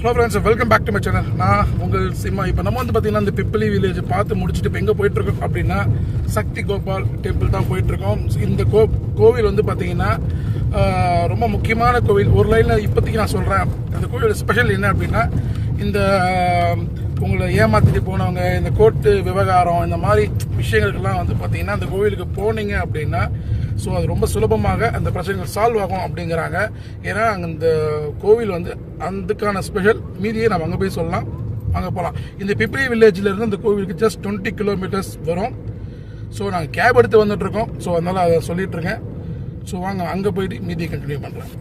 Hello friends welcome back to my channel நான் உங்கள் சிம்மா. இப்போ நம்ம வந்து பார்த்தீங்கன்னா இந்த பிப்பிலி வில்லேஜ் பார்த்து முடிச்சுட்டு இப்போ எங்கே போயிட்டுருக்கோம் அப்படின்னா சக்தி கோபால் டெம்பிள் தான் போயிட்டுருக்கோம். இந்த கோ கோவில் வந்து பார்த்தீங்கன்னா ரொம்ப முக்கியமான கோவில். ஒரு லைனில் இப்போதைக்கு நான் சொல்கிறேன் அந்த கோவில் ஸ்பெஷல் என்ன அப்படின்னா இந்த உங்களை ஏமாத்திட்டு போனவங்க இந்த கோர்ட்டு விவகாரம் இந்த மாதிரி விஷயங்களுக்கெல்லாம் வந்து பார்த்தீங்கன்னா அந்த கோவிலுக்கு போனீங்க அப்படின்னா ஸோ அது ரொம்ப சுலபமாக அந்த பிரச்சனைகள் சால்வ் ஆகும் அப்படிங்கிறாங்க. ஏன்னா அங்கே இந்த கோவில் வந்து அதுக்கான ஸ்பெஷல் மீதியை நம்ம அங்கே போய் சொல்லலாம். அங்கே போகலாம் இந்த பிப்ரி வில்லேஜ்லேருந்து அந்த கோவிலுக்கு ஜஸ்ட் டுவெண்ட்டி கிலோமீட்டர்ஸ் வரும். ஸோ நாங்கள் கேப் எடுத்து வந்துட்டு இருக்கோம் ஸோ அதனால் அதை சொல்லிட்டு ஸோ வாங்க அங்கே போயிட்டு மீதியை கண்டினியூ பண்ணுறேன்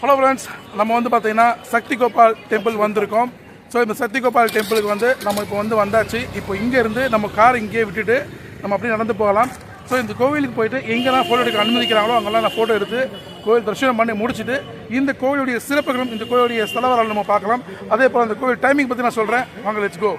ஹலோ ஃப்ரெண்ட்ஸ் நம்ம வந்து பார்த்தீங்கன்னா சக்தி கோபால் டெம்பிள் வந்திருக்கோம். ஸோ இந்த சக்தி கோபால் டெம்பிளுக்கு வந்து நம்ம இப்போ வந்து வந்தாச்சு. இப்போ இங்கேருந்து நம்ம கார் இங்கேயே விட்டுட்டு நம்ம அப்படியே நடந்து போகலாம். ஸோ இந்த கோவிலுக்கு போயிட்டு எங்கெல்லாம் ஃபோட்டோ எடுக்க அனுமதிக்கிறாங்களோ அங்கெல்லாம் நான் ஃபோட்டோ எடுத்து கோவில் தரிசனம் பண்ணி முடிச்சுட்டு இந்த கோவிலுடைய சிறப்புகளும் இந்த கோவிலுடைய ஸ்தலவரம் நம்ம பார்க்கலாம். அதே போல் அந்த கோவில் டைமிங் பற்றி நான் சொல்கிறேன் வாங்க லெட்ஸ் கோ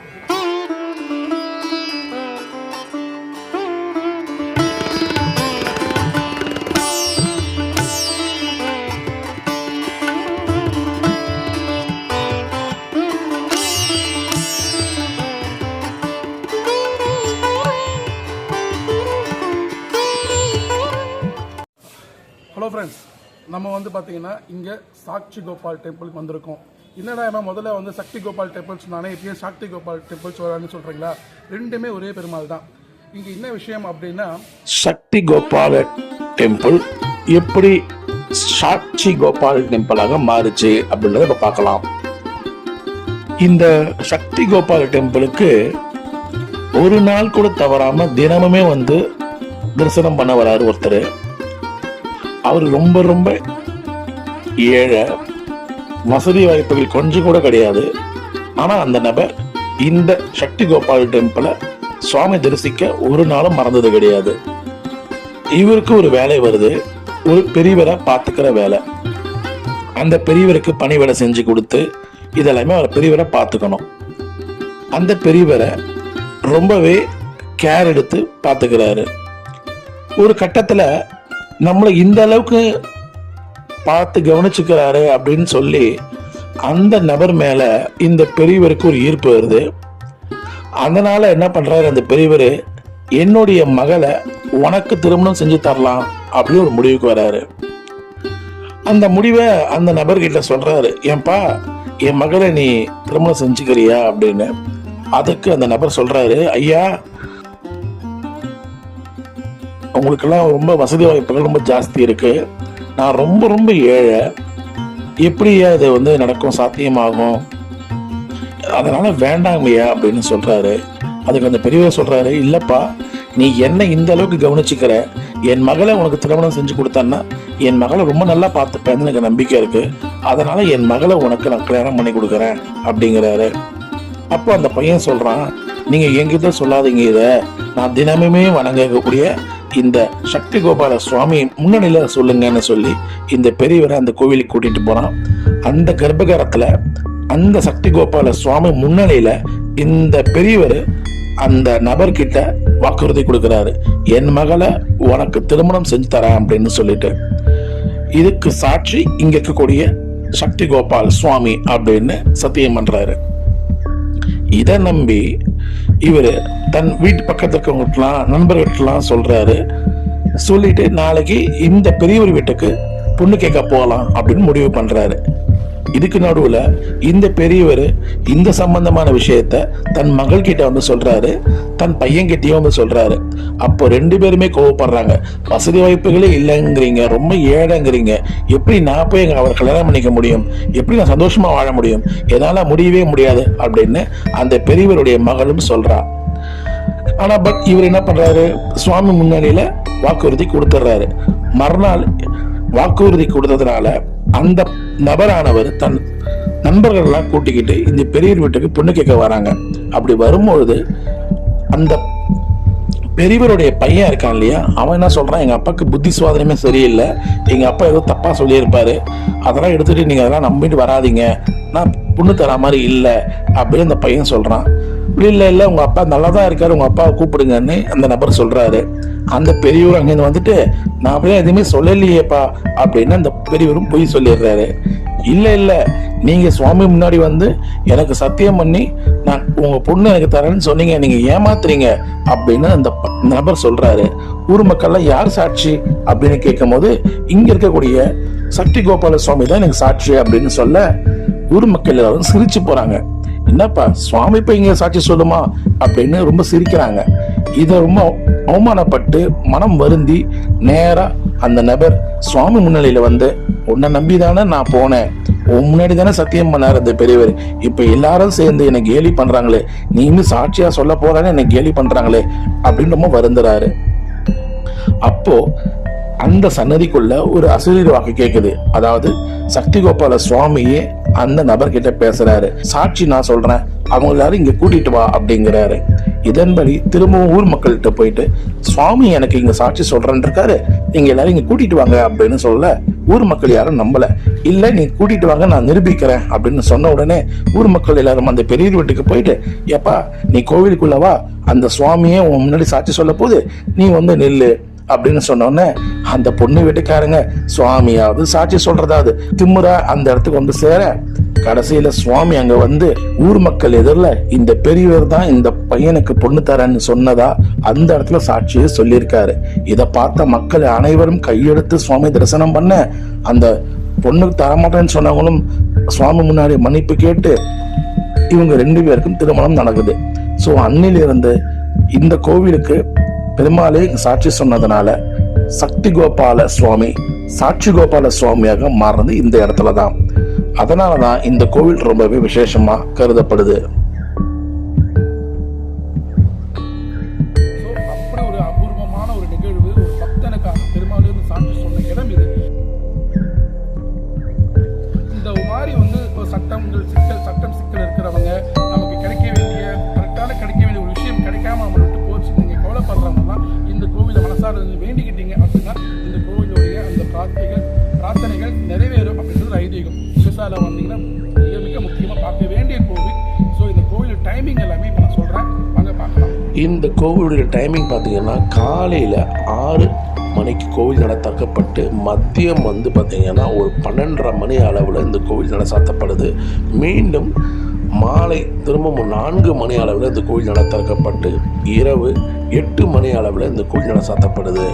நம்ம வந்து பார்த்தீங்கன்னா இங்கே சாக்ஷி கோபால் டெம்பிளுக்கு வந்திருக்கோம். என்னடா நான் முதல்ல வந்து சக்தி கோபால் டெம்பிள் சொன்னானே இப்பயும் சாக்தி கோபால் டெம்பிள்ஸ் வரான்னு சொல்கிறீங்களா ரெண்டுமே ஒரே பெருமாள் தான். இங்கே என்ன விஷயம் அப்படின்னா சக்தி கோபால டெம்பிள் எப்படி சாட்சி கோபால் டெம்பிளாக மாறுச்சு அப்படின்றத இப்போ பார்க்கலாம். இந்த சக்தி கோபால் டெம்பிளுக்கு ஒரு நாள் கூட தவறாமல் தினமுமே வந்து தரிசனம் பண்ண வராரு ஒருத்தர். அவர் ரொம்ப ரொம்ப ஏழை. வசதி வாய்ப்புகள் கொஞ்சம் கூட கிடையாது. ஆனா அந்த நபர் இந்த சக்தி கோபால் டெம்பிளை சுவாமி தரிசிக்க ஒரு நாளும் மறந்தது கிடையாது. இவருக்கு ஒரு வேலை வருது. ஒரு பெரியவரை பார்த்துக்கிற வேலை. அந்த பெரியவருக்கு பணி வேலை செஞ்சு கொடுத்து இதெல்லாமே அவர் பெரியவரை பார்த்துக்கணும். அந்த பெரியவரை ரொம்பவே கேர் எடுத்து பார்த்துக்கிறாரு. ஒரு கட்டத்தில் நம்மளை இந்த அளவுக்கு பார்த்து கவனிச்சுக்கிறாரு அப்படின்னு சொல்லி அந்த நபர் மேல இந்த பெரியவருக்கு ஒரு ஈர்ப்பு வருது. அதனால என்ன பண்றாரு அந்த பெரியவர்? என்னுடைய மகளை உனக்கு திருமணம் செஞ்சு தரலாம் அப்படின்னு ஒரு முடிவுக்கு வராரு. அந்த முடிவை அந்த நபர்கிட்ட சொல்றாரு. ஏன்பா என் மகளை நீ திருமணம் செஞ்சுக்கிறியா அப்படின்னு. அதுக்கு அந்த நபர் சொல்றாரு ஐயா உங்களுக்கெல்லாம் ரொம்ப வசதி வாய்ப்புகள் ரொம்ப ஜாஸ்தி இருக்குது நான் ரொம்ப ரொம்ப ஏழை. எப்படி அது வந்து நடக்கும் சாத்தியமாகும்? அதனால் வேண்டாங்கய்யா அப்படின்னு சொல்கிறாரு அதுக்கு அந்த பெரியவர் சொல்கிறாரு இல்லைப்பா நீ என்ன இந்த அளவுக்கு கவனிச்சுக்கிற. என் மகளை உனக்கு திருமணம் செஞ்சு கொடுத்தேன்னா என் மகளை ரொம்ப நல்லா பார்த்துப்பேன்னு எனக்கு நம்பிக்கை இருக்கு. அதனால என் மகளை உனக்கு நான் கல்யாணம் பண்ணி கொடுக்குறேன் அப்படிங்கிறாரு. அப்போ அந்த பையன் சொல்றான் நீங்க என்கிட்ட சொல்லாதீங்க இதை. நான் தினமுமே வணங்கக்கூடிய இந்த சக்தி கோபால சுவாமி முன்னணியில சொல்லுங்கன்னு சொல்லி இந்த பெரியவரை அந்த கோவிலுக்கு கூட்டிட்டு போறான் அந்த கர்ப்பகாரத்துல அந்த சக்தி கோபால சுவாமி முன்னணியில் இந்த பெரியவர் அந்த நபர்கிட்ட வாக்குறுதி கொடுக்கிறாரு. என் மகளை உனக்கு திருமணம் செஞ்சு தரேன் அப்படின்னு சொல்லிட்டு. இதுக்கு சாட்சி இங்க இருக்கக்கூடிய சக்தி கோபால் சுவாமி அப்படின்னு சத்தியம் பண்றாரு. இதை நம்பி இவர் தன் வீட்டு பக்கத்துல இருக்கவங்கட்டலாம் நண்பர்கள்ட்டலாம் சொல்றாரு. சொல்லிட்டு நாளைக்கு இந்த பெரியவர் வீட்டுக்கு பொண்ணு கேட்க போகலாம் அப்படின்னு முடிவு பண்ணுறாரு இதுக்கு நடுவுல இந்த பெரியவர் இந்த சம்பந்தமான விஷயத்த தன் மகள் கிட்ட வந்து சொல்றாரு தன் பையன் கிட்டயும் வந்து சொல்றாரு. அப்போ ரெண்டு பேருமே கோவப்படுறாங்க. வசதி வாய்ப்புகளே இல்லைங்கிறீங்க ரொம்ப ஏழைங்கிறீங்க. எப்படி நான் போய் அவர் கல்யாணம் பண்ணிக்க முடியும்? எப்படி நான் சந்தோஷமா வாழ முடியும்? என்னால முடியவே முடியாது அப்படின்னு அந்த பெரியவருடைய மகளும் சொல்றா. ஆனா பட் இவர் என்ன பண்றாரு? சுவாமி முன்னணியில வாக்குறுதி கொடுத்துட்றாரு. மறுநாள் வாக்குறுதி கொடுத்ததுனால அந்த நபரானவர் தன் நண்பர்கள்லாம் கூட்டிக்கிட்டு இந்த பெரியவர் வீட்டுக்கு பொண்ணு கேட்க வராங்க. அப்படி வரும்பொழுது அந்த பெரியவருடைய பையன் இருக்கான் இல்லையா? அவன் என்ன சொல்கிறான் எங்கள் அப்பாவுக்கு புத்தி சுவாதனமே சரியில்லை. எங்கள் அப்பா ஏதோ தப்பாக சொல்லியிருப்பாரு. அதெல்லாம் எடுத்துகிட்டு நீங்கள் அதெல்லாம் நம்பிட்டு வராதீங்க. நான் பொண்ணு தர மாதிரி இல்லை. அப்படின்னு அந்த பையன் சொல்கிறான் இல்லை இல்லை உங்கள் அப்பா நல்லா தான் இருக்கார் உங்கள் அப்பாவை கூப்பிடுங்கன்னு அந்த நபர் சொல்கிறாரு அந்த பெரியவர் அங்கேருந்து வந்துட்டு நான் அப்படியே எதுவுமே சொல்லலையேப்பா அப்படின்னு அந்த பெரியவரும் பொய் சொல்லிடுறாரு. இல்லை இல்லை நீங்கள் சுவாமி முன்னாடி வந்து எனக்கு சத்தியம் பண்ணி நான் உங்கள் பொண்ணு எனக்கு தரேன்னு சொன்னீங்க நீங்கள் ஏமாத்துறீங்க அப்படின்னு அந்த ப- நபர் சொல்கிறாரு ஊர் மக்கள்லாம் யார் சாட்சி? அப்படின்னு கேட்கும்போது இங்கே இருக்கக்கூடிய சக்தி கோபால சுவாமி தான் எனக்கு சாட்சி அப்படின்னு சொல்ல ஊர் மக்கள் எல்லாரும் சிரிச்சு போகிறாங்க என்னப்பா சுவாமி இப்போ இங்கே சாட்சி சொல்லுமா அப்படின்னு ரொம்ப சிரிக்கிறாங்க. இதை ரொம்ப அவமானப்பட்டு மனம் வருந்தி நேரா அந்த நபர் சுவாமி முன்னிலையில் வந்து உன்னை நம்பி தானே நான் போனேன். உன் முன்னாடி தானே சத்தியம் பண்ணார் அந்த பெரியவர். இப்போ எல்லாரும் சேர்ந்து என்னை கேலி பண்றாங்களே. நீ சாட்சியாக சாட்சியா சொல்ல போகிறானே என்னை கேலி பண்றாங்களே அப்படின்னு ரொம்ப வருந்துறாரு. அப்போ அந்த சன்னதிக்குள்ள ஒரு அசுரீர் வாக்கு கேட்குது அதாவது சக்தி கோபால சுவாமியே அந்த நபர்கிட்ட பேசுறாரு. சாட்சி நான் சொல்றேன். அவங்க எல்லாரும் இங்க கூட்டிட்டு வா அப்படிங்கிறாரு. இதன்படி திரும்பவும் ஊர் மக்கள்கிட்ட போயிட்டு சுவாமி எனக்கு இங்க சாட்சி சொல்றேன்னு இருக்காரு. நீங்க எல்லாரும் இங்க கூட்டிட்டு வாங்க அப்படின்னு சொல்ல ஊர் மக்கள் யாரும் நம்பல. இல்ல நீ கூட்டிட்டு வாங்க நான் நிரூபிக்கிறேன் அப்படின்னு சொன்ன உடனே ஊர் மக்கள் எல்லாரும் அந்த பெரிய வீட்டுக்கு போயிட்டு ஏப்பா நீ கோவிலுக்குள்ளவா அந்த சுவாமியே உன் முன்னாடி சாட்சி சொல்ல போது நீ வந்து நெல்லு. அப்படின்னு சொன்னோடனே அந்த பொண்ணு வீட்டுக்காரங்க சுவாமியாவது சாட்சி சொல்றதாவது திமுறா அந்த இடத்துக்கு வந்து சேர. கடைசியில சுவாமி அங்க வந்து ஊர் மக்கள் எதிரில் இந்த பெரியவர் தான் இந்த பையனுக்கு பொண்ணு தரேன்னு சொன்னதா? அந்த இடத்துல சாட்சியை சொல்லியிருக்காரு. இதை பார்த்த மக்கள் அனைவரும் கையெடுத்து சுவாமி தரிசனம் பண்ண அந்த பொண்ணுக்கு தரமாட்டேன்னு சொன்னவங்களும் சுவாமி முன்னாடி மன்னிப்பு கேட்டு இவங்க ரெண்டு பேருக்கும் திருமணம் நடக்குது. ஸோ அன்னிலிருந்து இந்த கோவிலுக்கு பெருமாளே சாட்சி சொன்னதுனால சக்தி கோபால சுவாமி சாட்சி கோபால சுவாமியாக மாறினது இந்த இடத்துல தான் அதனால தான் இந்த கோவில் ரொம்பவே விசேஷமாக கருதப்படுது. இந்த கோவிலுடைய டைமிங் பார்த்தீங்கன்னா காலையில் ஆறு மணிக்கு கோவில் நட திறக்கப்பட்டு மதியம் வந்து பார்த்திங்கன்னா ஒரு பன்னெண்டரை மணி அளவில் இந்த கோவில் நட சாத்தப்படுது. மீண்டும் மாலை திரும்பவும் நான்கு மணி அளவில் இந்த கோவில் நட திறக்கப்பட்டு இரவு எட்டு மணி அளவில் இந்த கோவில் நட சாத்தப்படுது.